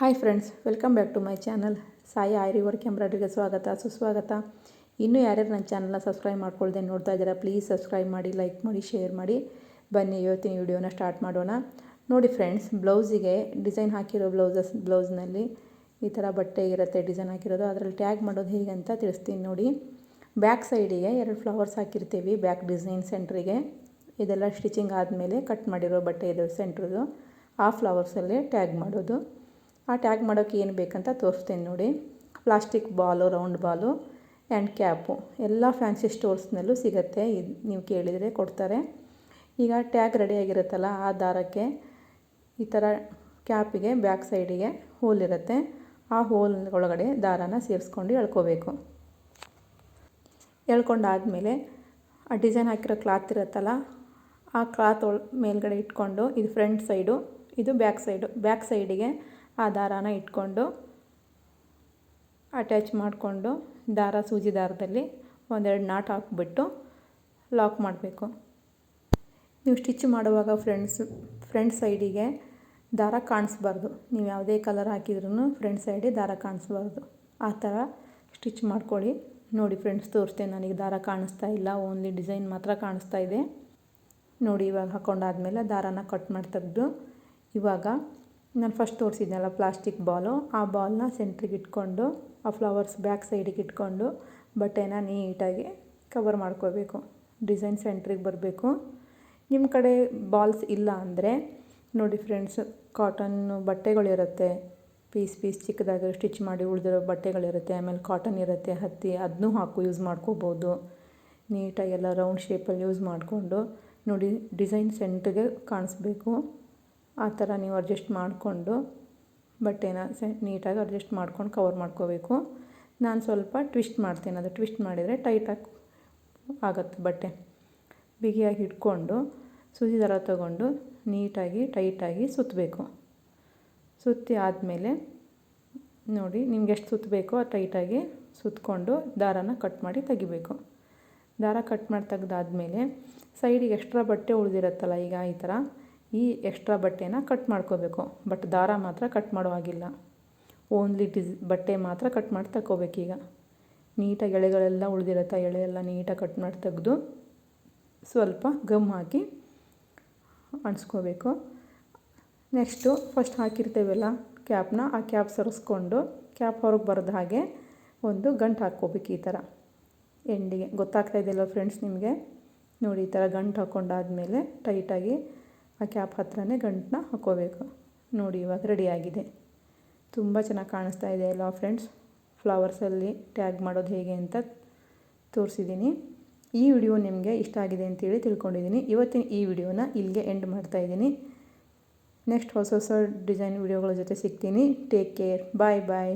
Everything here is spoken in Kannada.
Hi friends, welcome back to my channel. Sai Aari work ಎಂಬ್ರಾಯ್ಡ್ರಿಗೆ ಸ್ವಾಗತ, ಸುಸ್ವಾಗತ. ಇನ್ನೂ ಯಾರ್ಯಾರು ನನ್ನ ಚಾನಲ್ನ ಸಬ್ಸ್ಕ್ರೈಬ್ ಮಾಡ್ಕೊಳ್ದೆ ನೋಡ್ತಾ ಇದ್ದೀರಾ, ಪ್ಲೀಸ್ ಸಬ್ಸ್ಕ್ರೈಬ್ ಮಾಡಿ, ಲೈಕ್ ಮಾಡಿ, ಶೇರ್ ಮಾಡಿ. ಬನ್ನಿ, ಇವತ್ತಿನ ವಿಡಿಯೋನ ಸ್ಟಾರ್ಟ್ ಮಾಡೋಣ. ನೋಡಿ ಫ್ರೆಂಡ್ಸ್, ಬ್ಲೌಸಿಗೆ ಡಿಸೈನ್ ಹಾಕಿರೋ ಬ್ಲೌಸಸ್, ಬ್ಲೌಸ್ನಲ್ಲಿ ಈ ಥರ ಬಟ್ಟೆ ಇರುತ್ತೆ, ಡಿಸೈನ್ ಹಾಕಿರೋದು. ಅದರಲ್ಲಿ ಟ್ಯಾಗ್ ಮಾಡೋದು ಹೇಗೆ ಅಂತ ತಿಳಿಸ್ತೀನಿ ನೋಡಿ. ಬ್ಯಾಕ್ ಸೈಡಿಗೆ ಎರಡು ಫ್ಲವರ್ಸ್ ಹಾಕಿರ್ತೀವಿ, ಬ್ಯಾಕ್ ಡಿಸೈನ್ ಸೆಂಟ್ರಿಗೆ. ಇದೆಲ್ಲ ಸ್ಟಿಚಿಂಗ್ ಆದಮೇಲೆ ಕಟ್ ಮಾಡಿರೋ ಬಟ್ಟೆ ಇದು ಸೆಂಟ್ರದು ಆ ಫ್ಲವರ್ಸಲ್ಲೇ ಟ್ಯಾಗ್ ಮಾಡೋದು. ಆ ಟ್ಯಾಗ್ ಮಾಡೋಕ್ಕೆ ಏನು ಬೇಕಂತ ತೋರಿಸ್ತೀನಿ ನೋಡಿ. Plastic ball, round ball and cap ಎಲ್ಲ ಫ್ಯಾನ್ಸಿ ಸ್ಟೋರ್ಸ್ನಲ್ಲೂ ಸಿಗುತ್ತೆ. ಇದು ನೀವು ಕೇಳಿದರೆ ಕೊಡ್ತಾರೆ. ಈಗ ಟ್ಯಾಗ್ ರೆಡಿಯಾಗಿರುತ್ತಲ್ಲ ಆ ದಾರಕ್ಕೆ ಈ ಥರ ಕ್ಯಾಪಿಗೆ, ಬ್ಯಾಕ್ ಸೈಡಿಗೆ ಹೋಲ್ ಇರುತ್ತೆ. ಆ ಹೋಲ್ ಒಳಗಡೆ ದಾರಾನ ಸೇರಿಸ್ಕೊಂಡು ಎಳ್ಕೋಬೇಕು. ಎಳ್ಕೊಂಡಾದಮೇಲೆ ಆ ಡಿಸೈನ್ ಹಾಕಿರೋ ಕ್ಲಾತ್ ಇರುತ್ತಲ್ಲ, ಆ ಕ್ಲಾತ್ ಒಳ ಮೇಲ್ಗಡೆ ಇಟ್ಕೊಂಡು ಇದು ಫ್ರಂಟ್ ಸೈಡು, ಇದು ಬ್ಯಾಕ್ ಸೈಡು, ಬ್ಯಾಕ್ ಸೈಡಿಗೆ ಆ ದಾರಾನ ಇಟ್ಕೊಂಡು ಅಟ್ಯಾಚ್ ಮಾಡಿಕೊಂಡು ದಾರ ಸೂಜಿ ದಾರದಲ್ಲಿ ಒಂದೆರಡು ನಾಟ್ ಹಾಕ್ಬಿಟ್ಟು ಲಾಕ್ ಮಾಡಬೇಕು. ನೀವು ಸ್ಟಿಚ್ ಮಾಡುವಾಗ ಫ್ರೆಂಡ್ಸ್ ಫ್ರಂಟ್ ಸೈಡಿಗೆ ದಾರ ಕಾಣಿಸ್ಬಾರ್ದು. ನೀವು ಯಾವುದೇ ಕಲರ್ ಹಾಕಿದ್ರೂ ಫ್ರಂಟ್ ಸೈಡಿಗೆ ದಾರ ಕಾಣಿಸ್ಬಾರ್ದು. ಆ ಥರ ಸ್ಟಿಚ್ ಮಾಡ್ಕೊಳ್ಳಿ. ನೋಡಿ ಫ್ರೆಂಡ್ಸ್ ತೋರಿಸ್ತೇನೆ ನನಗೆ ದಾರ ಕಾಣಿಸ್ತಾ ಇಲ್ಲ ಓನ್ಲಿ ಡಿಸೈನ್ ಮಾತ್ರ ಕಾಣಿಸ್ತಾ ಇದೆ. ನೋಡಿ ಇವಾಗ ಹಾಕ್ಕೊಂಡಾದ್ಮೇಲೆ ದಾರಾನ ಕಟ್ ಮಾಡಿ ತೆಗೆದು ಇವಾಗ ನಾನು ಫಸ್ಟ್ ತೋರಿಸಿದ್ನಲ್ಲ ಪ್ಲಾಸ್ಟಿಕ್ ಬಾಲು ಆ ಬಾಲ್ನ ಸೆಂಟ್ರಿಗೆ ಇಟ್ಕೊಂಡು, ಆ ಫ್ಲವರ್ಸ್ ಬ್ಯಾಕ್ ಸೈಡಿಗೆ ಇಟ್ಕೊಂಡು, ಬಟ್ಟೆನ ನೀಟಾಗಿ ಕವರ್ ಮಾಡ್ಕೋಬೇಕು. ಡಿಸೈನ್ ಸೆಂಟ್ರಿಗೆ ಬರಬೇಕು. ನಿಮ್ಮ ಕಡೆ ಬಾಲ್ಸ್ ಇಲ್ಲ ಅಂದರೆ, ನೋಡಿ ಫ್ರೆಂಡ್ಸ್ ಕಾಟನ್ನು ಬಟ್ಟೆಗಳಿರುತ್ತೆ. ಪೀಸ್ ಪೀಸ್ ಚಿಕ್ಕದಾಗಿ ಸ್ಟಿಚ್ ಮಾಡಿ ಉಳಿದಿರೋ ಬಟ್ಟೆಗಳಿರುತ್ತೆ. ಆಮೇಲೆ ಕಾಟನ್ ಇರುತ್ತೆ, ಹತ್ತಿ ಅದನ್ನೂ ಹಾಕು ಯೂಸ್ ಮಾಡ್ಕೋಬೋದು. ನೀಟಾಗಿ ಎಲ್ಲ ರೌಂಡ್ ಶೇಪಲ್ಲಿ ಯೂಸ್ ಮಾಡಿಕೊಂಡು, ನೋಡಿ ಡಿಸೈನ್ ಸೆಂಟ್ರಿಗೆ ಕಾಣಿಸ್ಬೇಕು. ಆ ಥರ ನೀವು ಅಡ್ಜಸ್ಟ್ ಮಾಡಿಕೊಂಡು ಬಟ್ಟೆನ ಸೆ ನೀಟಾಗಿ ಅಡ್ಜಸ್ಟ್ ಮಾಡ್ಕೊಂಡು ಕವರ್ ಮಾಡ್ಕೋಬೇಕು. ನಾನು ಸ್ವಲ್ಪ ಟ್ವಿಸ್ಟ್ ಮಾಡ್ತೀನಿ, ಅದು ಟ್ವಿಸ್ಟ್ ಮಾಡಿದರೆ ಟೈಟಾಗಿ ಆಗುತ್ತೆ ಬಟ್ಟೆ. ಬಿಗಿಯಾಗಿ ಇಟ್ಕೊಂಡು ಸೂಜಿ ದಾರ ತಗೊಂಡು ನೀಟಾಗಿ ಟೈಟಾಗಿ ಸುತ್ತಬೇಕು ಸುತ್ತಿ ಆದಮೇಲೆ, ನೋಡಿ ನಿಮ್ಗೆ ಎಷ್ಟು ಸುತ್ತಬೇಕೋ ಟೈಟಾಗಿ ಸುತ್ತಕೊಂಡು ದಾರಾನ ಕಟ್ ಮಾಡಿ ತೆಗಿಬೇಕು. ದಾರ ಕಟ್ ಮಾಡಿ ತೆಗ್ದಾದ್ಮೇಲೆ ಸೈಡಿಗೆ ಎಕ್ಸ್ಟ್ರಾ ಬಟ್ಟೆ ಉಳಿದಿರತ್ತಲ್ಲ ಈಗ ಈ ಥರ ಈ ಎಕ್ಸ್ಟ್ರಾ ಬಟ್ಟೆನ ಕಟ್ ಮಾಡ್ಕೋಬೇಕು. ಬಟ್ ದಾರ ಮಾತ್ರ ಕಟ್ ಮಾಡೋ ಹಾಗಿಲ್ಲ. ಓನ್ಲಿ ಡಿಸ್ ಬಟ್ಟೆ ಮಾತ್ರ ಕಟ್ ಮಾಡಿ ತಗೋಬೇಕೀಗ ನೀಟಾಗಿ ಎಳೆಗಳೆಲ್ಲ ಉಳಿದಿರುತ್ತೆ ಎಳೆ ಎಲ್ಲ ನೀಟಾಗಿ ಕಟ್ ಮಾಡಿ ತೆಗೆದು ಸ್ವಲ್ಪ ಗಮ್ ಹಾಕಿ ಅಣಿಸ್ಕೋಬೇಕು ನೆಕ್ಸ್ಟು ಫಸ್ಟ್ ಹಾಕಿರ್ತೇವಲ್ಲ ಕ್ಯಾಪ್ನ ಆ ಕ್ಯಾಪ್ ಸರಿಸ್ಕೊಂಡು ಕ್ಯಾಪ್ ಹೊರಗೆ ಬರೆದ ಹಾಗೆ ಒಂದು ಗಂಟು ಹಾಕ್ಕೋಬೇಕು ಈ ಥರ ಎಂಡಿಗೆ ಗೊತ್ತಾಗ್ತಾ ಇದೆಯಲ್ಲ ಫ್ರೆಂಡ್ಸ್ ನಿಮಗೆ? ನೋಡಿ ಈ ಥರ ಗಂಟು ಹಾಕ್ಕೊಂಡಾದ್ಮೇಲೆ ಟೈಟಾಗಿ ಆ ಕ್ಯಾಪ್ ಹತ್ರನೇ ಗಂಟನ್ನ ಹಾಕ್ಕೋಬೇಕು ನೋಡಿ, ಇವಾಗ ರೆಡಿಯಾಗಿದೆ ತುಂಬ ಚೆನ್ನಾಗಿ ಕಾಣಿಸ್ತಾ ಇದೆ ಎಲ್ಲ ಫ್ರೆಂಡ್ಸ್ ಫ್ಲವರ್ಸಲ್ಲಿ ಟ್ಯಾಗ್ ಮಾಡೋದು ಹೇಗೆ ಅಂತ ತೋರಿಸಿದ್ದೀನಿ ಈ ವಿಡಿಯೋ ನಿಮಗೆ ಇಷ್ಟ ಆಗಿದೆ ಅಂತೇಳಿ ತಿಳ್ಕೊಂಡಿದ್ದೀನಿ ಇವತ್ತಿನ ಈ ವಿಡಿಯೋನ ಇಲ್ಲಿಗೆ ಎಂಡ್ ಮಾಡ್ತಾಯಿದ್ದೀನಿ ನೆಕ್ಸ್ಟ್ ಹೊಸ ಹೊಸ ಡಿಸೈನ್ ವಿಡಿಯೋಗಳ ಜೊತೆ ಸಿಗ್ತೀನಿ. ಟೇಕ್ ಕೇರ್ ಬಾಯ್ ಬಾಯ್